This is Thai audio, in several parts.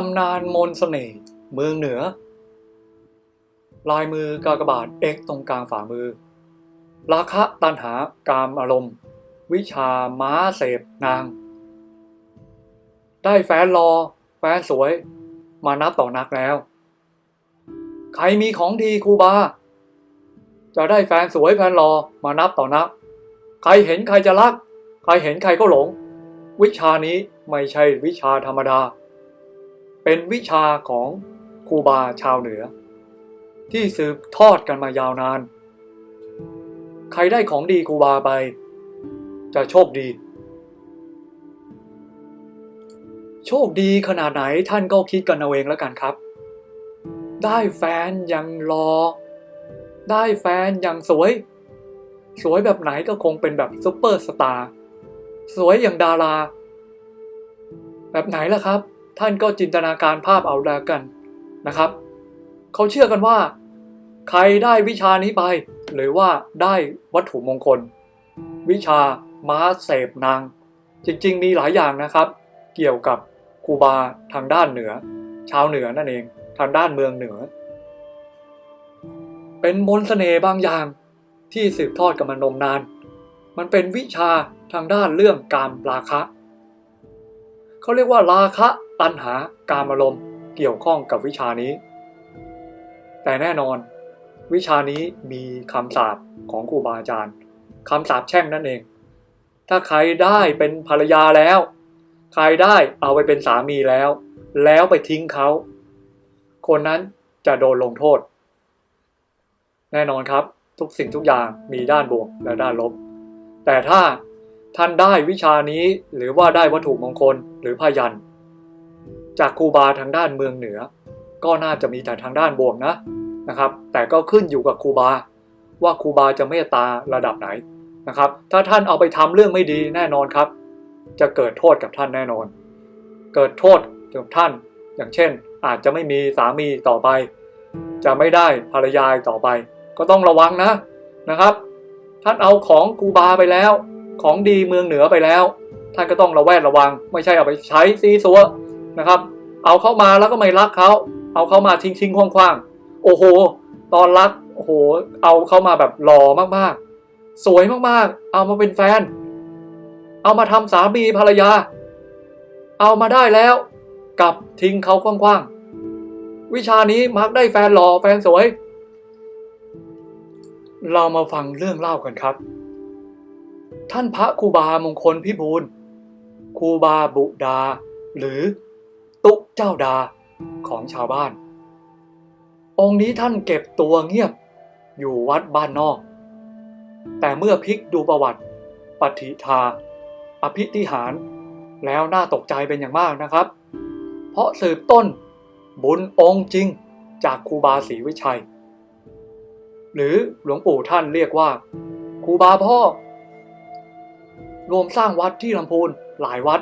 ตำนานมนต์เสน่ห์เมืองเหนือ ลายมือกากบาทเอ็กตรงกลางฝ่ามือ ราคะตันหากามอารมณ์ วิชาม้าเสพนาง ได้แฟนรอ แฟนสวย มานับต่อนักแล้ว ใครมีของดีครูบา จะได้แฟนสวยแฟนรอมานับต่อนัก ใครเห็นใครจะรัก ใครเห็นใครก็หลง วิชานี้ไม่ใช่วิชาธรรมดา เป็นวิชาของครูบาชาวเหนือ ที่สืบทอดกันมายาวนาน ใครได้ของดีครูบาไป จะโชคดี โชคดีขนาดไหนท่านก็คิดกันเอาเองแล้วกันครับ ได้แฟนย่างรอ ได้แฟนย่างสวย สวยแบบไหนก็คงเป็นแบบซุปเปอร์สตาร์สวยอย่างดารา แบบไหนล่ะครับ ท่านก็จินตนาการภาพเอาแล้วกันนะครับ เขาเชื่อกันว่า ใครได้วิชานี้ไป หรือว่าได้วัตถุมงคล วิชาม้าเสพนาง จริงๆ มีหลายอย่างนะครับ เกี่ยวกับคูบาทางด้านเหนือ ชาวเหนือนั่นเอง ทางด้านเมืองเหนือ เป็นมนต์เสน่ห์บางอย่างที่สืบทอดกันมานมนาน มันเป็นวิชาทางด้านเรื่องการราคะ เขาเรียกว่าราคะ ตัณหาการอารมณ์เกี่ยวข้องกับวิชานี้ แต่แน่นอน วิชานี้มีคำสาปของครูบาอาจารย์คำสาปแช่งนั่นเอง ถ้าใครได้เป็นภรรยาแล้ว ใครได้เอาไปเป็นสามีแล้ว แล้วไปทิ้งเขา คนนั้นจะโดนลงโทษ แน่นอนครับ ทุกสิ่งทุกอย่างมีด้านบวกและด้านลบ แต่ถ้าท่านได้วิชานี้หรือว่าได้วัตถุมงคลหรือพยัน จากครูบาทางด้านเมืองเหนือ ก็น่าจะมีแต่ทางด้านบวกนะนะครับ แต่ก็ขึ้นอยู่กับครูบา ว่าครูบาจะเมตตาระดับไหนนะครับ ถ้าท่านเอาไปทำเรื่องไม่ดีแน่นอนครับ จะเกิดโทษกับท่านแน่นอน เกิดโทษกับท่าน อย่างเช่น อาจจะไม่มีสามีต่อไป จะไม่ได้ภรรยาต่อไป ก็ต้องระวังนะนะครับ ท่านเอาของครูบาไปแล้ว ของดีเมืองเหนือไปแล้ว ท่านก็ต้องระแวดระวัง ไม่ใช่เอาไปใช้ซีซัว นะครับ เอาเข้ามาแล้วก็ไม่รักเขาเอาเข้ามาทิ้งทิ้งคว่างๆ โอ้โห ตอนรักโอ้โห เอาเข้ามาแบบหล่อมากๆ สวยมากๆ เอามาเป็นแฟน เอามาทำสามีภรรยา เอามาได้แล้วกลับทิ้งเขากว้างๆ วิชานี้มักได้แฟนหล่อแฟนสวย เรามาฟังเรื่องเล่ากันครับ ท่านพระครูบามงคลพิบูลครูบาบุดา หรือ ตุเจ้าดาของชาวบ้าน องค์นี้ท่านเก็บตัวเงียบอยู่วัดบ้านนอก แต่เมื่อพลิกดูประวัติปฏิทา อภิธิหาร แล้วน่าตกใจเป็นอย่างมากนะครับ เพราะสืบต้นบุญองค์จริงจากครูบาศรีวิชัย หรือหลวงปู่ท่านเรียกว่าครูบาพ่อ รวมสร้างวัดที่ลำพูนหลายวัด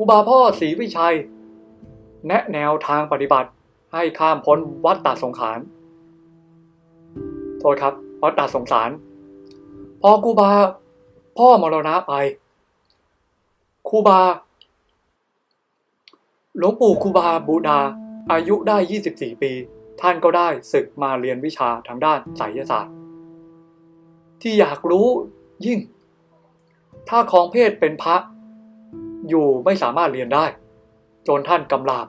ครูบาพ่อศรีวิชัย แนะแนวทางปฏิบัติให้ข้ามพ้นวัดตาสงขารโทษครับ วัดตาสงสาร พอครูบา พ่อมรณะไปครูบาหลวงปู่ครูบาบูดา อายุได้ 24 ปี ท่านก็ได้ศึกมาเรียนวิชาทางด้านไสยศาสตร์ ที่อยากรู้ยิ่ง ถ้าของเพศเป็นพระ อยู่ไม่สามารถเรียนได้ จนท่านกำลาบ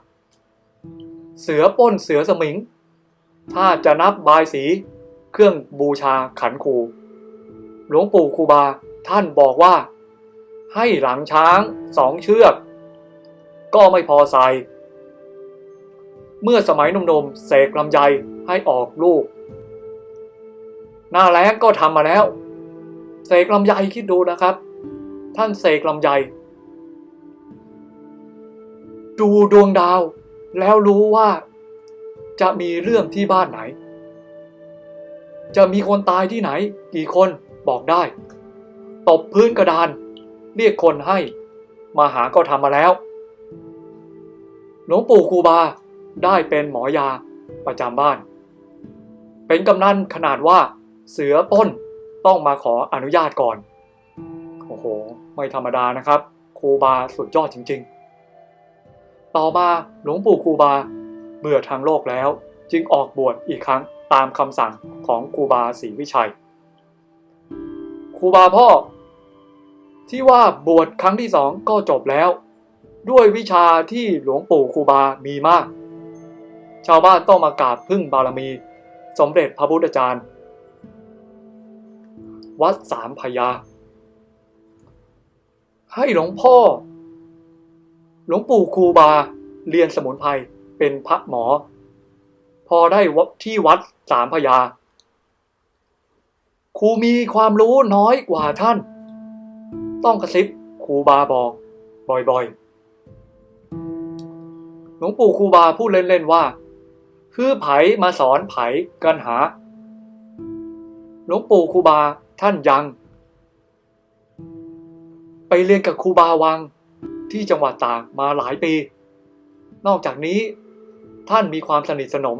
เสือป้นเสือสมิง ถ้าจะนับบายสี เครื่องบูชาขันครูหลวงปู่ครูบาท่านบอกว่า ให้หลังช้างสองเชือก ก็ไม่พอใส่เมื่อสมัยนุ่มเสกลำไยให้ออกลูก หน้าแล้งก็ทำมาแล้ว เสกลำไยคิดดูนะครับ ท่านเสกลำไย ดูดวงดาว แล้วรู้ว่า จะมีเรื่องที่บ้านไหน จะมีคนตายที่ไหน กี่คนบอกได้ ตบพื้นกระดาน เรียกคนให้ มาหาก็ทำมาแล้ว หลวงปู่ครูบาได้เป็นหมอยาประจำบ้าน เป็นกำนันขนาดว่าเสือป้นต้องมาขออนุญาตก่อน โอ้โห ไม่ธรรมดานะครับ ครูบาสุดยอดจริง ๆ ต่อมาหลวงปู่ครูบา เบื่อทางโลกแล้ว จึงออกบวชอีกครั้งตามคำสั่งของครูบาศรีวิชัยครูบาพ่อ ที่ว่าบวชครั้งที่สองก็จบแล้ว ด้วยวิชาที่หลวงปู่ครูบามีมาก ชาวบ้านต้องมากราบพึ่งบารมี สมเด็จพระพุทธจารย์ วัดสามพยา ให้หลวงพ่อ หลวงปู่ครูบาเรียนสมุนไพรเป็นพระหมอ พอได้วัดที่วัดสามพยา ครูมีความรู้น้อยกว่าท่าน ต้องกระซิบครูบาบอกบ่อยๆ หลวงปู่ครูบาพูดเล่นๆว่า คือไผมาสอนไผกันหา หลวงปู่ครูบาท่านยัง ไปเรียนกับครูบาวัง ที่จังหวัดตากมาหลายปี นอกจากนี้ท่านมีความสนิทสนม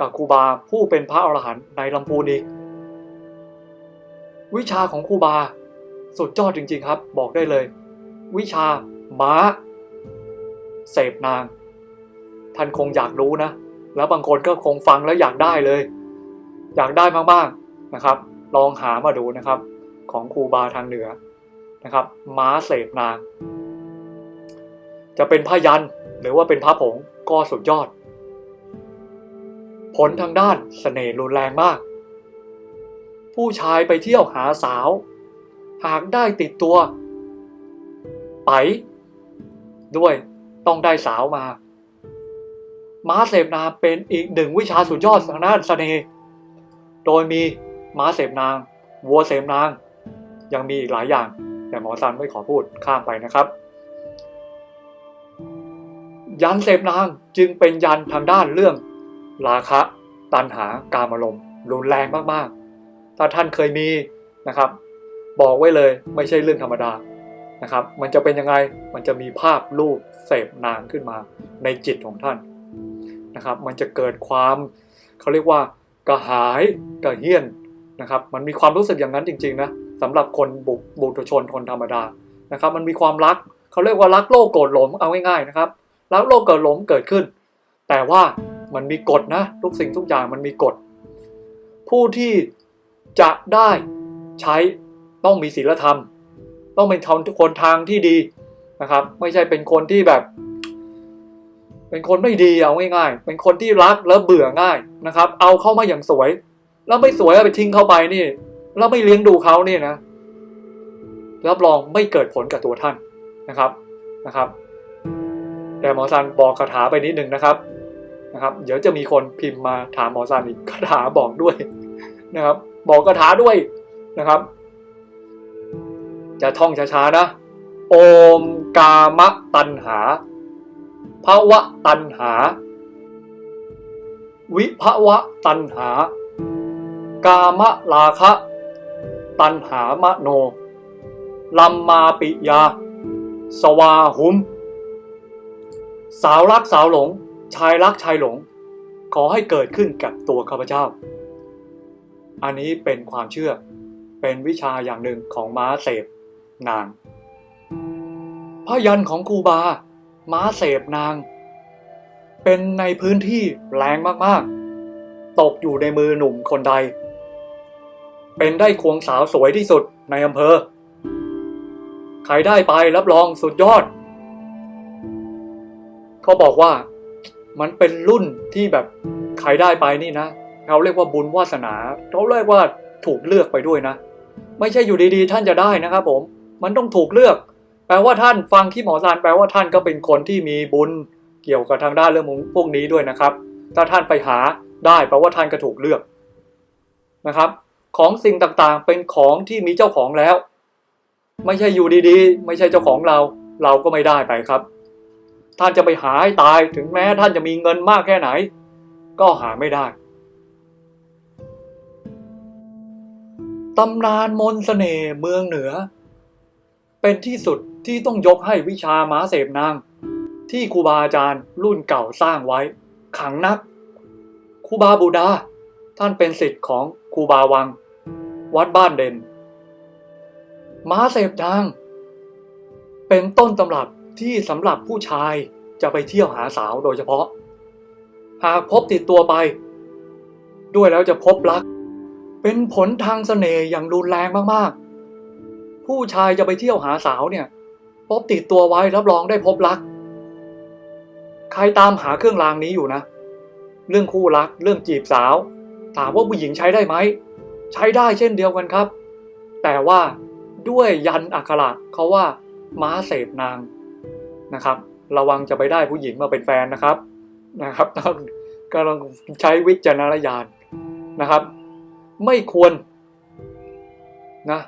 กับครูบาผู้เป็นพระอรหันต์ในลำพูนอีก วิชาของครูบาสุดยอดจริง ๆครับ บอกได้เลย วิชาม้า เสพนาง ท่านคงอยากรู้นะ แล้วบางคนก็คงฟังแล้วอยากได้เลย อยากได้มากๆนะครับ ลองหามาดูนะครับ ของครูบาทางเหนือนะครับ ม้าเสพนาง จะเป็นพยันหรือว่าเป็นพระผงก็สุดยอด ผลทางด้านเสน่ห์รุนแรงมาก ผู้ชายไปเที่ยวหาสาว หากได้ติดตัว ไป ด้วยต้องได้สาวมา ม้าเสพนางเป็นอีกหนึ่งวิชาสุดยอดทางด้านเสน่ห์โดยมีม้าเสพนาง วัวเสพนาง ยังมีอีกหลายอย่าง แต่หมอซันไม่ขอพูดข้ามไปนะครับ ยันเสพนางจึงเป็นยันทางด้านเรื่อง ราคะ ตัณหากามารมณ์รุนแรงมากๆ ถ้าท่านเคยมีนะครับ บอกไว้เลยไม่ใช่เรื่องธรรมดานะครับ มันจะเป็นยังไงมันจะมีภาพรูปเสพนางขึ้นมาในจิตของท่านนะครับ มันจะเกิดความเขาเรียกว่ากระหายกระเฮี้ยนนะครับ มันมีความรู้สึกอย่างนั้นจริงๆนะสำหรับคนบุบุตุชนคนธรรมดานะครับ มันมีความรักเขาเรียกว่ารักโลกโกรธหลงเอาง่ายๆนะครับ รักโลกเกิดหลงเกิดขึ้น แต่ว่ามันมีกฎนะ ทุกสิ่งทุกอย่างมันมีกฎ ผู้ที่จะได้ใช้ต้องมีศีลธรรม ต้องเป็นคนทางที่ดีนะครับ ไม่ใช่เป็นคนที่แบบ เป็นคนไม่ดีเอาง่ายๆเป็นคนที่รักแล้วเบื่อง่ายนะครับ เอาเข้ามาอย่างสวย แล้วไม่สวยเอาไปทิ้งเข้าไปนี่ แล้วไม่เลี้ยงดูเขานี่นะรับรองไม่เกิดผลกับตัวท่านนะครับนะครับ แต่หมอซันบอกคาถาไปนิดนึงนะครับนะครับ เดี๋ยวจะมีคนพิมพ์มาถามหมอซันอีกคาถาบอกด้วยนะครับ บอกคาถาด้วยนะครับ จะท่องช้าๆนะ โอมกามะตันหาภาวะตันหา วิภาวะตันหา กามะลาคะ ตันหามโน ลัมมาปิยา สวาหุม สาวรักสาวหลง ชายรักชายหลง ขอให้เกิดขึ้นกับตัวข้าพเจ้า อันนี้เป็นความเชื่อ เป็นวิชาอย่างหนึ่งของม้าเสพนางพยันของครูบา ม้าเสพนาง เป็นในพื้นที่แรงมากๆ ตกอยู่ในมือหนุ่มคนใด เป็นได้ควงสาวสวยที่สุดในอำเภอ ใครได้ไปรับรองสุดยอด เขาบอกว่ามันเป็นรุ่นที่แบบใครได้ไปนี่นะเขาเรียกว่าบุญวาสนาเขาเรียกว่าถูกเลือกไปด้วยนะ ไม่ใช่อยู่ดีๆ ท่านจะได้นะครับผมมันต้องถูกเลือก แปลว่าท่านฟังที่หมอซานแปลว่าท่านก็เป็นคนที่มีบุญเกี่ยวกับทางด้านเรื่องพวกนี้ด้วยนะครับ ถ้าท่านไปหาได้แปลว่าท่านก็ถูกเลือกนะครับ ของสิ่งต่างๆเป็นของที่มีเจ้าของแล้ว ไม่ใช่อยู่ดีๆ ไม่ใช่เจ้าของเรา เราก็ไม่ได้ไปครับ ท่านจะไปหาให้ตายถึงแม้ท่านจะมีเงินมากแค่ไหน ก็หาไม่ได้ตำนานมนต์เสน่ห์เมืองเหนือ เป็นที่สุดที่ต้องยกให้วิชาม้าเสพนาง ที่ครูบาอาจารย์รุ่นเก่าสร้างไว้ ขังนักครูบาบูดา ท่านเป็นศิษย์ของครูบาวัง วัดบ้านเด่นม้าเสพนาง เป็นต้นตำรับ ที่สำหรับผู้ชายจะไปเที่ยวหาสาวโดยเฉพาะ หากพบติดตัวไป ด้วยแล้วจะพบรัก เป็นผลทางเสน่ห์อย่างรุนแรงมากๆ ผู้ชายจะไปเที่ยวหาสาวเนี่ย พบติดตัวไว้รับรองได้พบรัก ใครตามหาเครื่องรางนี้อยู่นะ เรื่องคู่รัก เรื่องจีบสาว ถามว่าผู้หญิงใช้ได้ไหม ใช้ได้เช่นเดียวกันครับ แต่ว่าด้วยยันอักขระเขาว่าม้าเสพนาง นะครับ ระวังจะไปได้ผู้หญิงมาเป็นแฟนนะครับนะครับต้องกำลังใช้วิจารณญาณนะครับ ไม่ควรนะ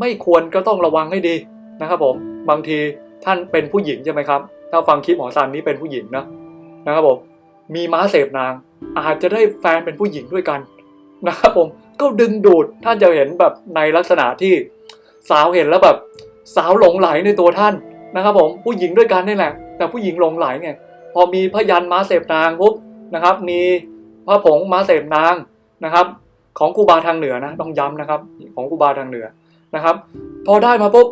ไม่ควรก็ต้องระวังให้ดีนะครับ ผมบางทีท่านเป็นผู้หญิงใช่ไหมครับ ถ้าฟังคลิปหมอซันนี้เป็นผู้หญิงนะนะครับผมมีม้าเสพนาง อาจจะได้แฟนเป็นผู้หญิงด้วยกันนะครับผมก็ดึงดูดท่านจะเห็นแบบในลักษณะที่สาวเห็นแล้วแบบสาวหลงไหลในตัวท่าน นะครับผมผู้หญิงด้วยกันนี่แหละ แต่ผู้หญิงหลงไหลไงพอมีพยันมาเสพนางปุ๊บนะครับ มีพระผงมาเสพนางนะครับ ของครูบาทางเหนือนะต้องย้ำนะครับ ของครูบาทางเหนือนะครับ พอได้มาปุ๊บ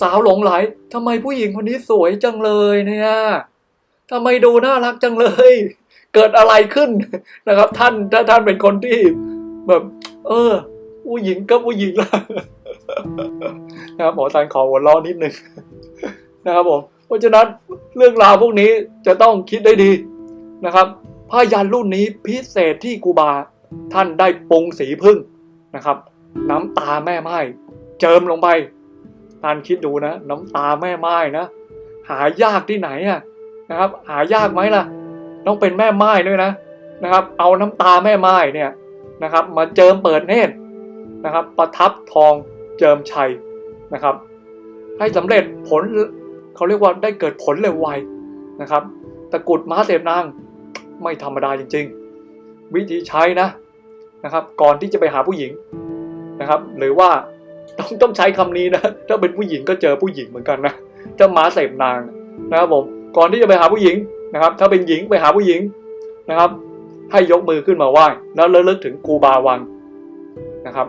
สาวหลงไหลทำไมผู้หญิงคนนี้สวยจังเลยเนี่ยทำไมดูน่ารักจังเลย เกิดอะไรขึ้นนะครับ ท่านถ้าท่านเป็นคนที่แบบ เออผู้หญิงก็ผู้หญิงละนะครับหมอซันขอหัวล้อนิดนึง นะครับผมเพราะฉะนั้นเรื่องราวพวกนี้จะต้องคิดได้ดีนะครับผ้ายันรุ่นนี้พิเศษที่กูบาท่านได้ปรุงสีพึ่งนะครับ น้ำตาแม่ไม้เจิมลงไปท่านคิดดูนะ น้ำตาแม่ไม้นะ หายากที่ไหนอะนะครับ หายากไหมล่ะ ต้องเป็นแม่ไม้ด้วยนะนะครับ เอาน้ำตาแม่ไม้เนี่ยนะครับ มาเจิมเปิดเนตรนะครับ ประทับทองเจิมชัยนะครับ ให้สำเร็จผล เขาเรียกว่าได้เกิดผลเร็วไวนะครับตะกรุดม้าเสพนางไม่ธรรมดาจริง ๆ วิธีใช้นะนะครับ ก่อนที่จะไปหาผู้หญิงนะครับ หรือว่าต้องต้องใช้คำนี้นะถ้าเป็นผู้หญิงก็เจอผู้หญิงเหมือนกันนะถ้าม้าเสพนางนะครับผมก่อนที่จะไปหาผู้หญิงนะครับ ถ้าเป็นหญิงไปหาผู้หญิงนะครับ ให้ยกมือขึ้นมาไหว้แล้วระลึกถึงครูบาวังนะครับ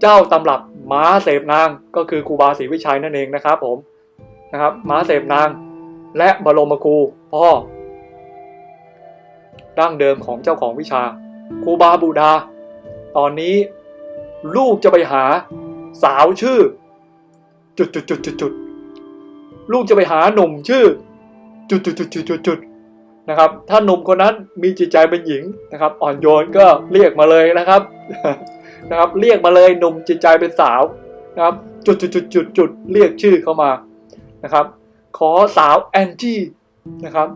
เจ้าตำรับม้าเสพนางก็คือครูบาศรีวิชัยนั่นเองนะครับผม นะครับม้าเสพนาง และบรมครูพ่อดั้งเดิมของเจ้าของวิชาครูบาบูดา ตอนนี้ลูกจะไปหาสาวชื่อ จุดจุดจุดจุดจุดลูกจะไปหาหนุ่มชื่อ จุดจุดจุดจุดจุดจุดนะครับ ถ้าหนุ่มคนนั้นมีจิตใจเป็นหญิงนะครับ อ่อนโยนก็เรียกมาเลยนะครับนะครับ เรียกมาเลยหนุ่มจิตใจเป็นสาวนะครับ จุดจุดจุดจุดจุดเรียกชื่อเข้ามา นะครับ ขอสาวแอนจี้นะครับ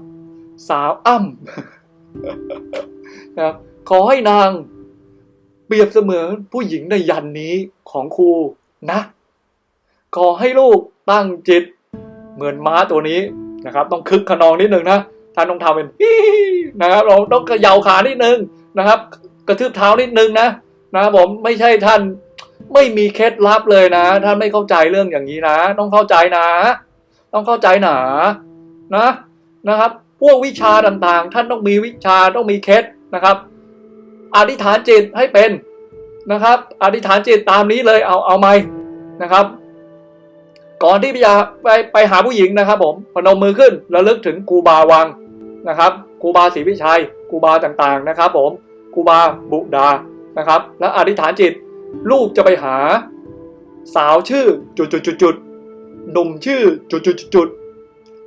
สาวอ้ำนะครับขอให้นางเปรียบเสมือนผู้หญิงในยันนี้ของครูนะ ขอให้ลูกตั้งจิต เหมือนม้าตัวนี้นะครับ ต้องคึกขนองนิดนึงนะท่านต้องทำเป็นนะครับเราต้องเขย่าขานิดนึงนะครับ กระทืบเท้านิดนึงนะนะครับผมไม่ใช่ท่านไม่มีเคล็ดลับเลยนะ ท่านไม่เข้าใจเรื่องอย่างนี้นะ ต้องเข้าใจนะ ต้องเข้าใจหนานะนะครับ พวกวิชาต่างๆ ท่านต้องมีวิชาต้องมีเคล็ดนะครับอธิษฐานจิตให้เป็นนะครับอธิษฐานจิตตามนี้เลยเอาเอาไหมนะครับ ก่อนที่จะไปไปหาผู้หญิงนะครับ ผมพนมมือขึ้นระลึกถึงครูบาวังนะครับครูบาศรีวิชัยครูบาต่างๆนะครับ ผมครูบาบุดานะครับ และอธิษฐานจิตลูกจะไปหาสาวชื่อจุดจุดจุดจุด หนุ่มชื่อจุดจุดจุด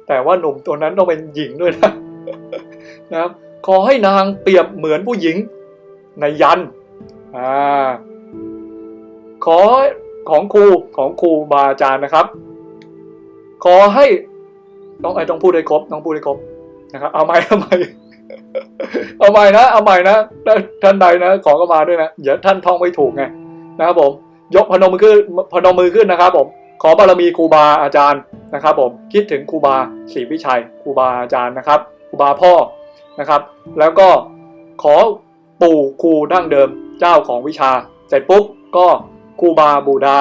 แต่ว่าหนุ่มตัวนั้นต้องเป็นหญิงด้วยนะนะครับขอให้นางเปรียบเหมือนผู้หญิงในยันอ่าขอของครูของครูบาอาจารย์นะครับ ขอให้ต้องไอ้ต้องพูดให้ครบต้องพูดให้ครบนะครับ เอาใหม่เอาใหม่เอาใหม่นะ เอาใหม่นะท่านใดนะขอก็มาด้วยนะเดี๋ยวท่านท่องไม่ถูกไงนะครับผม ยกพนมมือขึ้นพนมมือขึ้นนะครับผม ขอบารมีครูบาอาจารย์นะครับผมคิดถึงครูบาศรีวิชัยครูบาอาจารย์นะครับครูบาพ่อนะครับ แล้วก็ขอปู่ครูดั้งเดิมเจ้าของวิชาเสร็จปุ๊บก็ครูบาบูดา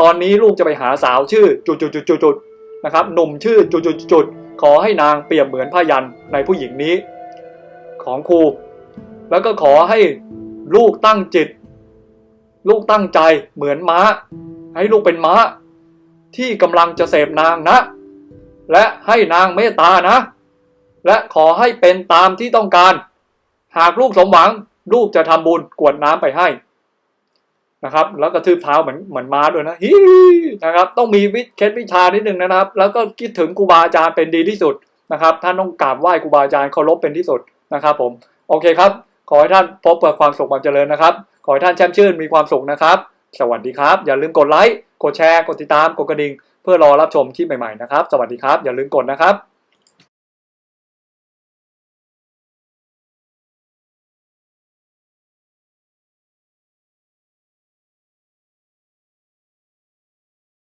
ตอนนี้ลูกจะไปหาสาวชื่อจุดจุดจุดจุดจุดนะครับหนุ่มชื่อจุดจุดจุดขอให้นางเปรียบเหมือนพยันในผู้หญิงนี้ ของครู แล้วก็ขอให้ลูกตั้งจิต ลูกตั้งใจเหมือนม้า ให้ลูกเป็นม้า ที่กำลังจะเสพนางนะ และให้นางเมตตานะ และขอให้เป็นตามที่ต้องการ หากลูกสมหวังลูกจะทำบุญกวดน้ำไปให้นะครับ แล้วก็ทืบเท้าเหมือนเหมือนม้าด้วยนะฮินะครับ ต้องมีวิเคล็ดวิชานิดนึงนะครับ แล้วก็คิดถึงครูบาอาจารย์เป็นดีที่สุดนะครับ ท่านต้องกราบไหว้ครูบาอาจารย์เคารพเป็นที่สุดนะครับ ผม โอเคครับ ขอให้ท่านพบกับความสุขความเจริญนะครับ ขอให้ท่านแช่มชื่นมีความสุขนะครับ สวัสดีครับ อย่าลืมกดไลค์ กดแชร์ กดติดตาม กดกระดิ่ง เพื่อรอรับชมคลิปใหม่ๆนะครับ สวัสดีครับ อย่าลืมกดนะครับ